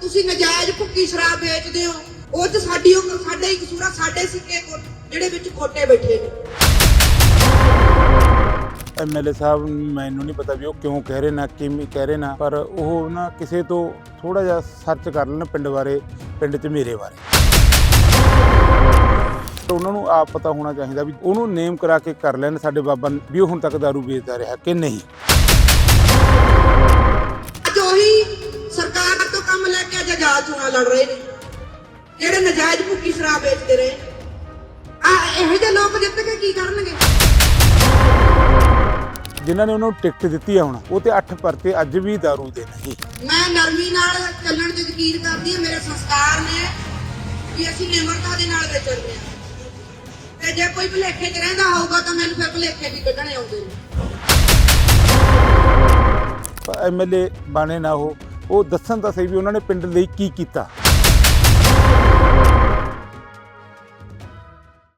ਤੁਸੀਂ ਨਜਾਇਜ਼ ਭੁੱਕੀ ਸ਼ਰਾਬ ਵੇਚਦੇ ਹੋ। ਉਹ ਚ ਸਾਡੀ ਉਹ ਸਾਡੇ ਹੀ ਕਸੂਰ ਆ ਸਾਡੇ ਸਿੱਕੇ ਕੋ- ਜਿਹੜੇ ਵਿੱਚ ਖੋਟੇ ਬੈਠੇ ਨੇ। ਐਮਐਲਏ ਸਾਹਿਬ ਮੈਨੂੰ ਨਹੀਂ ਪਤਾ ਵੀ ਉਹ ਕਿਉਂ ਕਹਿ ਰਹੇ ਨਾ ਕਿਵੇਂ ਕਹਿ ਰਹੇ ਨਾ ਪਰ ਉਹ ਨਾ ਕਿਸੇ ਤੋਂ ਥੋੜਾ ਜਿਹਾ ਸਰਚ ਕਰ ਲੈਣ ਪਿੰਡ ਬਾਰੇ ਪਿੰਡ 'ਚ ਮੇਰੇ ਬਾਰੇ। ਤਾਂ ਉਹਨਾਂ ਨੂੰ ਆਪ ਪਤਾ ਹੋਣਾ ਚਾਹੀਦਾ ਵੀ ਉਹਨੂੰ ਨੇਮ ਕਰਾ ਕੇ ਕਰ ਲੈਣ ਸਾਡੇ ਬਾਬਾ ਨੂੰ ਵੀ ਉਹ ਹੁਣ ਤੱਕ ਦਾਰੂ ਵੇਚਦਾ ਰਿਹਾ ਕਿ ਨਹੀਂ। ਅੱਜ ਉਹੀ ਸਰਕਾਰ ਤੋਂ ਕੰਮ ਲੈ ਕੇ ਆਜ਼ਾਦ ਚੋਣਾਂ ਲੜ ਰਹੇ ਨੇ। ਜਿਹੜੇ ਨਜਾਇਜ਼ ਭੁੱਕੀ ਸ਼ਰਾਬ ਵੇਚਦੇ ਰਹੇ। ਆ ਇਹੋ ਜਿਹੇ ਲੋਕ ਜਿੱਤ ਕੇ ਕੀ ਕਰਨਗੇ? ਜਿਨ੍ਹਾਂ ਨੇ ਉਹਨਾਂ ਨੂੰ ਟਿਕਟ ਦਿੱਤੀ ਆ ਹੁਣ ਉਹ ਤੇ 8 ਪਰਚੇ ਅੱਜ ਵੀ ਦਾਰੂ ਦੇ ਨਹੀਂ। ਮੈਂ ਨਰਮੀ ਨਾਲ ਚੱਲਣ ਤੇ ਯਕੀਨ ਕਰਦੀ ਹਾਂ ਮੇਰੇ ਸੰਸਕਾਰ ਨੇ ਕਿ ਅਸੀਂ ਨਿਮਰਤਾ ਦੇ ਨਾਲ ਵਿਚਰਦੇ ਹਾਂ। ਤੇ ਜੇ ਕੋਈ ਭੁਲੇਖੇ 'ਚ ਰਹਿੰਦਾ ਹੋਊਗਾ ਤਾਂ ਮੈਨੂੰ ਫਿਰ ਭੁਲੇਖੇ ਵੀ ਕੱਢਣੇ ਆਉਂਦੇ ਨੇ। ਐਮਐਲਏ ਬਣੇ ਨਾ ਉਹ ਉਹ ਦੱਸਣ ਤਾਂ ਸਹੀ ਵੀ ਉਹਨਾਂ ਨੇ ਪਿੰਡ ਲਈ ਕੀ ਕੀਤਾ।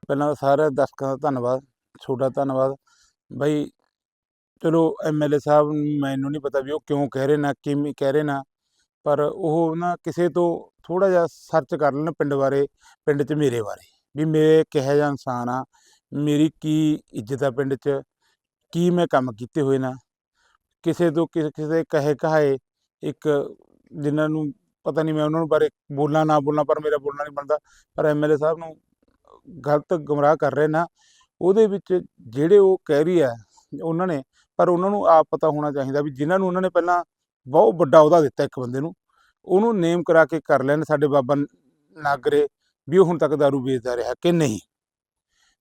ਪਹਿਲਾਂ ਸਾਰੇ ਦਰਸ਼ਕਾਂ ਦਾ ਧੰਨਵਾਦ ਤੁਹਾਡਾ ਧੰਨਵਾਦ। ਬਈ ਚਲੋ ਐਮਐਲਏ ਸਾਹਿਬ ਮੈਨੂੰ ਨਹੀਂ ਪਤਾ ਵੀ ਉਹ ਕਿਉਂ ਕਹਿ ਰਹੇ ਨਾ, ਕਿਵੇਂ ਕਹਿ ਰਹੇ ਨਾ, ਪਰ ਉਹ ਨਾ ਕਿਸੇ ਤੋਂ ਥੋੜਾ ਜਿਹਾ ਸਰਚ ਕਰ ਲੈਣ ਪਿੰਡ ਬਾਰੇ, ਪਿੰਡ 'ਚ ਮੇਰੇ ਬਾਰੇ, ਵੀ ਮੇਰੇ ਕਿਹੋ ਜਿਹਾ ਇਨਸਾਨ ਆ, ਮੇਰੀ ਕੀ ਇੱਜ਼ਤ ਆ ਪਿੰਡ 'ਚ, ਕੀ ਮੈਂ ਕੰਮ ਕੀਤੇ ਹੋਏ ਨਾ, ਕਿਸੇ ਤੋਂ ਕਿਸੇ ਕਿਸੇ ਕਹੇ ਕਹਾਏ ਇੱਕ ਜਿਨ੍ਹਾਂ ਨੂੰ ਪਤਾ ਨਹੀਂ ਮੈਂ ਉਹਨਾਂ ਨੂੰ ਬਾਰੇ ਬੋਲਾਂ, ਨਾ ਬੋਲਾਂ, ਪਰ ਮੇਰਾ ਬੋਲਣਾ ਨਹੀਂ ਬਣਦਾ। ਪਰ ਐਮਐਲਏ ਸਾਹਿਬ ਨੂੰ ਗਲਤ ਗੁੰਮਰਾਹ ਕਰ ਰਹੇ ਨਾ, ਉਹਦੇ ਵਿੱਚ ਜਿਹੜੇ ਉਹ ਕਹਿ ਰਹੀ ਹੈ ਉਹਨਾਂ ਨੇ, ਪਰ ਉਹਨਾਂ ਨੂੰ ਆਪ ਪਤਾ ਹੋਣਾ ਚਾਹੀਦਾ ਵੀ ਜਿਨ੍ਹਾਂ ਨੂੰ ਉਹਨਾਂ ਨੇ ਪਹਿਲਾਂ ਬਹੁਤ ਵੱਡਾ ਅਹੁਦਾ ਦਿੱਤਾ ਇੱਕ ਬੰਦੇ ਨੂੰ, ਉਹਨੂੰ ਨੇਮ ਕਰਾ ਕੇ ਕਰ ਲੈਣ ਸਾਡੇ ਬਾਬਾ ਨਾਗਰੇ ਵੀ ਉਹ ਹੁਣ ਤੱਕ ਦਾਰੂ ਵੇਚਦਾ ਰਿਹਾ ਕਿ ਨਹੀਂ।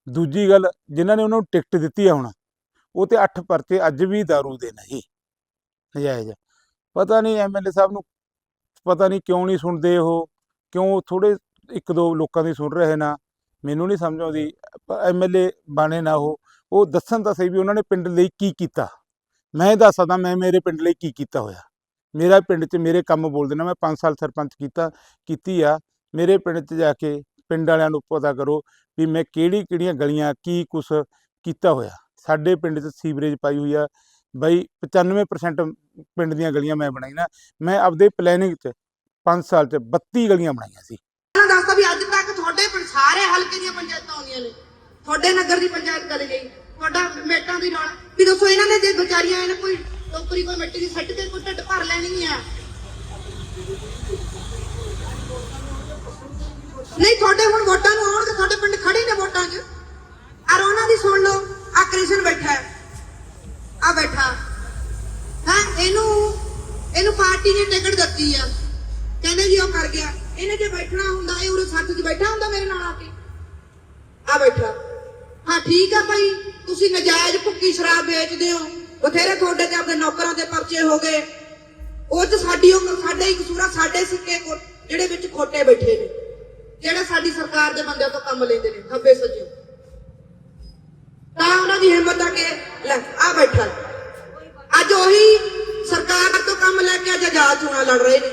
ਦੂਜੀ ਗੱਲ, ਜਿਨ੍ਹਾਂ ਨੇ ਉਹਨਾਂ ਨੂੰ ਟਿਕਟ ਦਿੱਤੀ ਹੈ ਹੁਣ, ਉਹ ਤੇ 8 ਪਰਚੇ ਅੱਜ ਵੀ ਦਾਰੂ ਦੇ ਨਹੀਂ, ਨਜਾਇਜ਼। ਪਤਾ ਨਹੀਂ ਐਮਐਲਏ ਸਾਹਿਬ ਨੂੰ ਪਤਾ ਨਹੀਂ ਕਿਉਂ ਨਹੀਂ ਸੁਣਦੇ ਉਹ, ਕਿਉਂ ਥੋੜੇ ਇੱਕ ਦੋ ਲੋਕਾਂ ਦੀ ਸੁਣ ਰਹੇ ਨਾ, ਮੈਨੂੰ ਨਹੀਂ ਸਮਝ ਆਉਂਦੀ ਐਮਐਲਏ ਬਣੇ ਨਾ ਉਹ ਉਹ ਦੱਸਣ ਤਾਂ ਸਹੀ ਵੀ ਉਹਨਾਂ ਨੇ ਪਿੰਡ ਲਈ ਕੀ ਕੀਤਾ। ਮੈਂ ਦੱਸ ਸਕਦਾ ਮੈਂ ਮੇਰੇ ਪਿੰਡ ਲਈ ਕੀ ਕੀਤਾ ਹੋਇਆ। ਮੇਰਾ ਪਿੰਡ 'ਚ ਮੇਰੇ ਕੰਮ ਬੋਲਦੇ ਨੇ, ਮੈਂ 5 ਸਾਲ ਸਰਪੰਚ ਕੀਤਾ, ਕੀਤੀ ਆ। ਮੇਰੇ ਪਿੰਡ 'ਚ ਜਾ ਕੇ ਪਿੰਡ ਵਾਲਿਆਂ ਨੂੰ ਪਤਾ ਕਰੋ ਵੀ ਮੈਂ ਕਿਹੜੀ ਕਿਹੜੀਆਂ ਗਲੀਆਂ, ਕੀ ਕੁਛ ਕੀਤਾ ਹੋਇਆ। ਸਾਡੇ ਪਿੰਡ 'ਚ ਸੀਵਰੇਜ ਪਾਈ ਹੋਈ ਆ ਬਈ 95% ਪਿੰਡ ਦੀਆਂ ਗਲੀਆਂ ਮੈਂ ਬਣਾਈ ਨਾ, ਮੈਂ ਆਪਦੇ ਪਲੈਨਿੰਗ 'ਚ 5 ਸਾਲ 'ਚ 32 ਗਲੀਆਂ ਬਣਾਈਆਂ ਸੀ। ਮੈਂ ਦੱਸਦਾ ਵੀ ਅੱਜ ਤੱਕ ਤੁਹਾਡੇ ਸਾਰੇ ਹਲਕੇ ਦੀਆਂ ਪੰਚਾਇਤਾਂ ਆਉਂਦੀਆਂ ਨੇ। ਤੁਹਾਡੇ ਨਗਰ ਦੀ ਪੰਚਾਇਤ ਕਦੇ ਗਈ, ਤੁਹਾਡਾ ਮੇਟਾਂ ਦੀ ਨਾਲ। ਵੀ ਦੱਸੋ ਇਹਨਾਂ ਨੇ ਜੇ ਵਿਚਾਰੀਆਂ ਇਹਨੇ ਕੋਈ ਟੋਕਰੀ ਕੋਈ ਮਿੱਟੀ ਦੀ ਸੱਟ ਕੇ ਕੋਈ ਢਿੱਡ ਭਰ ਲੈਣੀ ਆ। ਨਹੀਂ, ਤੁਹਾਡੇ ਹੁਣ ਵੋਟਾਂ ਨੂੰ ਆਉਣਗੇ, ਤੁਹਾਡੇ ਪਿੰਡ ਖੜੇ ਨੇ ਵੋਟਾਂ 'ਚ। ਔਰ ਉਹਨਾਂ ਦੀ ਸੁਣ ਲਓ ਆ ਕ੍ਰਿਸ਼ਨ ਬੈਠਾ ਹੈ ਆ ਬੈਠਾ ਹਾਂ ਇਹਨੂੰ ਇਹਨੂੰ ਪਾਰਟੀ ਨੇ ਟਿਕਟ ਦਿੱਤੀ ਆ। ਕਹਿੰਦੇ ਜੀ ਉਹ ਕਰ ਗਿਆ। ਇਹਨੇ ਜੇ ਬੈਠਣਾ ਹੁੰਦਾ, ਇਹ ਉਰੇ ਸੱਥ 'ਚ ਬੈਠਾ ਹੁੰਦਾ ਮੇਰੇ ਨਾਲ ਆ ਕੇ? ਆ ਬੈਠਾ। ਹਾਂ, ਠੀਕ ਆ ਭਾਈ। ਤੁਸੀਂ ਨਜਾਇਜ਼ ਭੁੱਕੀ ਸ਼ਰਾਬ ਵੇਚਦੇ ਹੋ। ਬਥੇਰੇ ਤੁਹਾਡੇ ਤੇ ਆਪਣੇ ਨੌਕਰਾਂ ਦੇ ਪਰਚੇ ਹੋ ਗਏ। ਉਹ ਚ ਸਾਡੀ ਉਹ ਸਾਡੇ ਹੀ ਕਸੂਰ ਆ, ਸਾਡੇ ਸਿੱਕੇ ਜਿਹੜੇ ਵਿੱਚ ਖੋਟੇ ਬੈਠੇ ਨੇ। ਜਿਹੜੇ ਸਾਡੀ ਸਰਕਾਰ ਦੇ ਬੰਦਿਆਂ ਤੋਂ ਕੰਮ ਲੈਂਦੇ ਨੇ, ਖੱਬੇ ਸੱਜੇ। ਤਾਂ ਉਹਨਾਂ ਦੀ ਹਿੰਮਤ ਆ ਕੇ ਲੈ, ਆ ਬੈਠਾ। ਅੱਜ ਉਹੀ ਸਰਕਾਰ ਤੋਂ ਕੰਮ ਲੈ ਕੇ ਅੱਜ ਆਜ਼ਾਦ ਚੋਣਾਂ ਲੜ ਰਹੇ ਨੇ।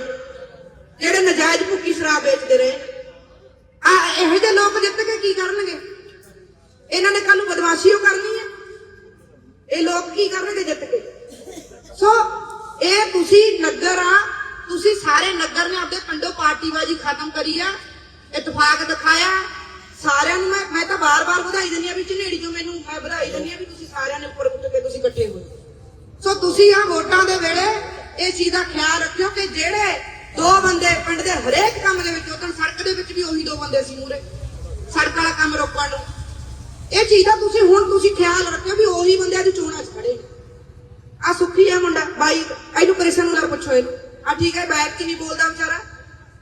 ਜਿਹੜੇ ਨਜਾਇਜ਼ ਭੁੱਕੀ ਸ਼ਰਾਬ ਵੇਚਦੇ ਰਹੇ ਆ, ਇਹੋ ਜਿਹੇ ਲੋਕ ਜਿੱਤ ਕੇ ਕੀ ਕਰਨਗੇ? ਇਹਨਾਂ ਨੇ ਕੱਲ ਨੂੰ ਬਦਮਾਸ਼ੀ ਓ ਕਰਨੀ ਹੈ। ਇਹ ਲੋਕ ਕੀ ਕਰਨਗੇ ਜਿੱਤ ਕੇ? ਸੋ, ਇਹ ਤੁਸੀਂ ਨਗਰ ਆ, ਤੁਸੀਂ ਸਾਰੇ ਨਗਰ ਨੇ ਆਪਦੇ ਪਿੰਡੋਂ ਪਾਰਟੀਬਾਜ਼ੀ ਖਤਮ ਕਰੀ ਆ, ਇਤਫਾਕ ਦਿਖਾਇਆ। ਸਾਰਿਆਂ ਨੂੰ ਮੈਂ ਮੈਂ ਤਾਂ ਬਾਰ-ਬਾਰ ਵਧਾਈ ਦਿੰਦੀ ਆ ਵੀ ਝਨੇੜੀ ਜੋ ਮੈਨੂੰ, ਮੈਂ ਵਧਾਈ ਦਿੰਦੀ ਆ ਵੀ ਤੁਸੀਂ ਸਾਰਿਆਂ ਨੇ ਉੱਪਰ ਉੱਠ ਕੇ ਤੁਸੀਂ ਇਕੱਠੇ ਹੋਏ। ਸੋ ਤੁਸੀਂ ਆ ਵੋਟਾਂ ਦੇ ਵੇਲੇ ਇਹ ਚੀਜ਼ ਦਾ ਖਿਆਲ ਰੱਖਿਓ ਕਿ ਜਿਹੜੇ ਦੋ ਬੰਦੇ ਪਿੰਡ ਦੇ ਹਰੇਕ ਕੰਮ ਦੇ ਵਿੱਚ ਉਦੋਂ ਸੜਕ ਦੇ ਵਿੱਚ ਵੀ ਉਹੀ ਦੋ ਬੰਦੇ ਸੀ ਮੂਰੇ ਸੜਕ ਵਾਲਾ ਕੰਮ ਰੋਕਣ ਨੂੰ। ਇਹ ਚੀਜ਼ ਦਾ ਤੁਸੀਂ ਹੁਣ ਤੁਸੀਂ ਖਿਆਲ ਰੱਖਿਓ ਵੀ ਉਹੀ ਬੰਦੇ ਅੱਜ ਚੋਣਾਂ 'ਚ ਖੜੇ ਆ ਸੁੱਖੀ ਆ ਮੁੰਡਾ, ਬਾਈ, ਇਹਨੂੰ ਕ੍ਰਿਸ਼ਨ ਨੂੰ ਨਾ ਪੁੱਛੋ ਇਹਨੂੰ। ਆ ਠੀਕ ਹੈ ਬੈਕ ਕੇ ਨਹੀਂ ਬੋਲਦਾ ਵਿਚਾਰਾ।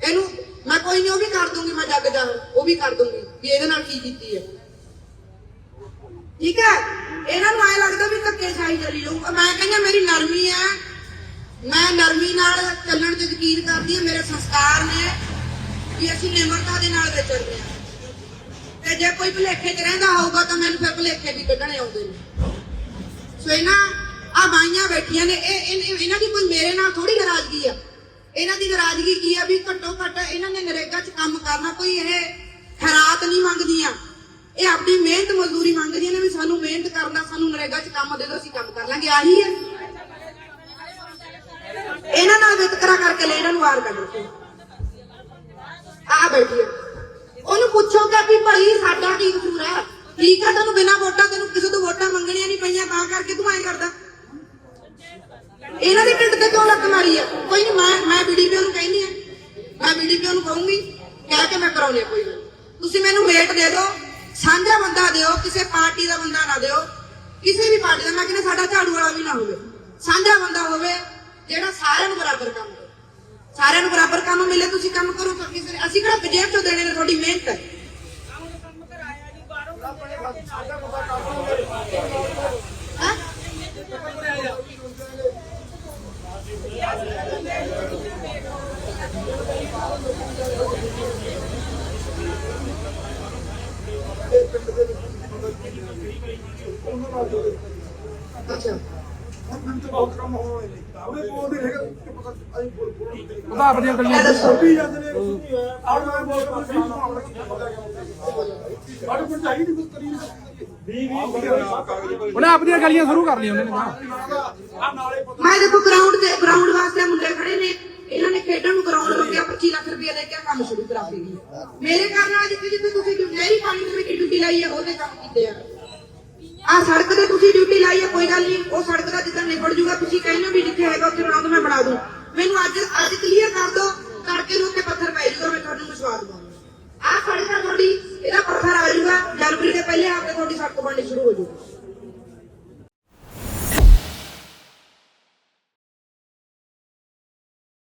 ਇਹਨੂੰ ਮੈਂ ਕੋਈ ਨਹੀਂ, ਉਹ ਵੀ ਕਰ ਦੂੰਗੀ, ਮੈਂ ਜੱਗ ਜਾ ਉਹ ਵੀ ਕਰ ਦੂੰਗੀ, ਵੀ ਇਹਦੇ ਨਾਲ ਕੀ ਕੀਤੀ ਹੈ। ਠੀਕ ਹੈ? ਇਹਨਾਂ ਨੂੰ ਐ ਲੱਗਦਾ ਵੀ ਧੱਕੇ ਸ਼ਾਹੀ ਚਲੀ ਜਾਊਗਾ ਮੈਂ ਕਹਿੰਦਾ ਮੇਰੀ ਨਰਮੀ ਹੈ। ਮੈਂ ਨਰਮੀ ਨਾਲ ਚੱਲਣ ਤੇ ਯਕੀਨ ਕਰਦੀ ਹਾਂ, ਮੇਰੇ ਸੰਸਕਾਰ ਨੇ ਕਿ ਅਸੀਂ ਨਿਮਰਤਾ ਦੇ ਨਾਲ ਵਿਚਰਦੇ ਹਾਂ। ਤੇ ਜੇ ਕੋਈ ਭੁਲੇਖੇ 'ਚ ਰਹਿੰਦਾ ਹੋਊਗਾ, ਤਾਂ ਮੈਨੂੰ ਫਿਰ ਭੁਲੇਖੇ ਵੀ ਕੱਢਣੇ ਆਉਂਦੇ ਨੇ। ਸੋ ਇਹਨਾਂ ਆ ਬਾਈਆਂ ਬੈਠੀਆਂ ਨੇ। ਇਹ ਇਹਨਾਂ ਦੀ ਕੋਈ ਮੇਰੇ ਨਾਲ ਥੋੜੀ ਨਾਰਾਜ਼ਗੀ ਆ। ਇਹਨਾਂ ਦੀ ਨਾਰਾਜ਼ਗੀ ਕੀ ਆ ਵੀ ਘੱਟੋ ਘੱਟ ਇਹਨਾਂ ਨੇ ਨਰੇਗਾ 'ਚ ਕੰਮ ਕਰਨਾ, ਕੋਈ ਇਹ ਖਰਾਤ ਨਹੀਂ ਮੰਗਦੀਆਂ। ਮਿਹਨਤ ਮਜ਼ਦੂਰੀ ਮੰਗਦੀਆਂ ਨੇ ਵੀ ਸਾਨੂੰ ਮਿਹਨਤ ਕਰਨਾ, ਸਾਨੂੰ ਨਰੇਗਾ 'ਚ ਕੰਮ ਦੇ ਦਿਓ, ਅਸੀਂ ਕੰਮ ਕਰ ਲਾਂਗੇ। ਆਹੀ ਹੈ। ਇਹਨਾਂ ਨਾਲ ਵਿਤਕਰਾ ਕਰਕੇ ਲੈ ਇਹਨਾਂ ਨੂੰ ਬਾਹਰ ਕੱਢੋ ਆ ਬੈਠੀ ਆ ਉਹਨੂੰ ਪੁੱਛੋਗਾ ਵੀ ਭਾਈ ਸਾਡਾ ਕੀ ਕਸੂਰ ਹੈ? ਠੀਕ ਆ ਤੈਨੂੰ ਬਿਨਾਂ ਵੋਟਾਂ, ਤੈਨੂੰ ਕਿਸੇ ਤੋਂ ਵੋਟਾਂ ਮੰਗਣੀਆਂ ਨਹੀਂ ਪਈਆਂ, ਤਾਂ ਕਰਕੇ ਤੂੰ ਐਂ ਕਰਦਾ। ਇਹਨਾਂ ਦੇ ਢਿੱਡ ਤੇ ਕਿਉਂ ਲੱਤ ਮਾਰੀ ਆ ਕੋਈ ਨਹੀਂ, ਮੈਂ ਮੈਂ ਬੀਡੀਪੀਓ ਨੂੰ ਕਹਿੰਦੀ ਆ ਮੈਂ ਬੀਡੀਪੀਓ ਨੂੰ ਕਹੂੰਗੀ, ਕਹਿ ਕੇ ਮੈਂ ਕਰਾਉਣੀ ਕੋਈ ਗੱਲ। ਤੁਸੀਂ ਮੈਨੂੰ ਵੇਟ ਦੇ ਦਿਓ। ਸਾਂਝਾ ਬੰਦਾ ਦਿਓ, ਕਿਸੇ ਪਾਰਟੀ ਦਾ ਬੰਦਾ ਨਾ ਦਿਓ। ਕਿਸੇ ਵੀ ਪਾਰਟੀ ਦਾ ਮੈਂ ਕਹਿੰਦਾ ਸਾਡਾ ਝਾੜੂ ਵਾਲਾ ਵੀ ਨਾ ਹੋਵੇ। ਸਾਂਝਾ ਬੰਦਾ ਹੋਵੇ ਜਿਹੜਾ ਸਾਰਿਆਂ ਨੂੰ ਬਰਾਬਰ ਕੰਮ ਕਰੇ। ਸਾਰਿਆਂ ਨੂੰ ਬਰਾਬਰ ਕੰਮ ਮਿਲੇ, ਤੁਸੀਂ ਕੰਮ ਕਰੋ ਤਾਂ ਕਿਸੇ ਅਸੀਂ ਕਿਹੜਾ ਜੇਬ ਚੋਂ ਦੇਣੇ ਨੇ ਤੁਹਾਡੀ ਮਿਹਨਤ? ਹੈ ਹੈਂ? ਉਹਦਾ ਆਪਣੀਆਂ ਗੱਲਾਂ ਇਹ ਦੱਸੋ ਉਹਨੇ ਆਪਣੀਆਂ ਗਲੀਆਂ ਸ਼ੁਰੂ ਕਰ ਲਈਆਂ ਉਹਨੇ ਮੈਂ ਦੇਖੋ ਗਰਾਊਂਡ ਤੇ ਗਰਾਊਂਡ ਵਾਸਤੇ ਮੁੰਡੇ ਖੜੇ ਨੇ। ਇਹਨਾਂ ਨੇ ਖੇਡਣ ਨੂੰ ਗਰਾਊਂਡ ਰੁਪਿਆ 25 ਲੱਖ ਰੁਪਏ ਲੈ ਕੇ ਕੰਮ ਸ਼ੁਰੂ ਕਰਾ ਦਿੱਤੀ ਮੇਰੇ ਘਰ ਨਾਲ ਜਿੱਥੇ ਤੁਸੀਂ ਮੇਰੀ ਪਾਣੀ ਦੇ ਵਿੱਚ ਡਿਊਟੀ ਲਾਈ ਹੈ ਉਹਦੇ ਕੰਮ ਕੀਤੇ ਆ। ਆ ਸੜਕ ਤੇ ਤੁਸੀਂ ਡਿਊਟੀ ਲਾਈ ਹੈ ਕੋਈ ਗੱਲ ਨਹੀਂ। ਉਹ ਸੜਕ ਦਾ ਜਿੱਦਾਂ ਨਿਬੜ ਜੂਗਾ, ਤੁਸੀਂ ਕਹਿੰਦੇ ਹੋ ਵੀ ਜਿੱਥੇ ਹੈਗਾ ਉੱਥੇ ਬਣਾ ਮੈਂ ਬਣਾ ਦੂੰ। ਮੈਨੂੰ ਅੱਜ ਅੱਜ ਕਲੀਅਰ ਕਰ ਦਿਓ ਤੜਕੇ ਨੂੰ ਉੱਤੇ ਪੱਥਰ ਪੈ ਜੂਗਾ, ਮੈਂ ਤੁਹਾਨੂੰ ਵਿਸ਼ਵਾਸ ਦਵਾਂਗਾ। ਆ ਸੜਕ ਤੁਹਾਡੀ, ਇਹਦਾ ਪੱਥਰ ਆ ਜੂਗਾ, ਜਨਵਰੀ ਦੇ ਪਹਿਲੇ ਹਫ਼ਤੇ ਤੁਹਾਡੀ ਸੜਕ ਬਣਨੀ ਸ਼ੁਰੂ ਹੋ ਜੂਗੀ।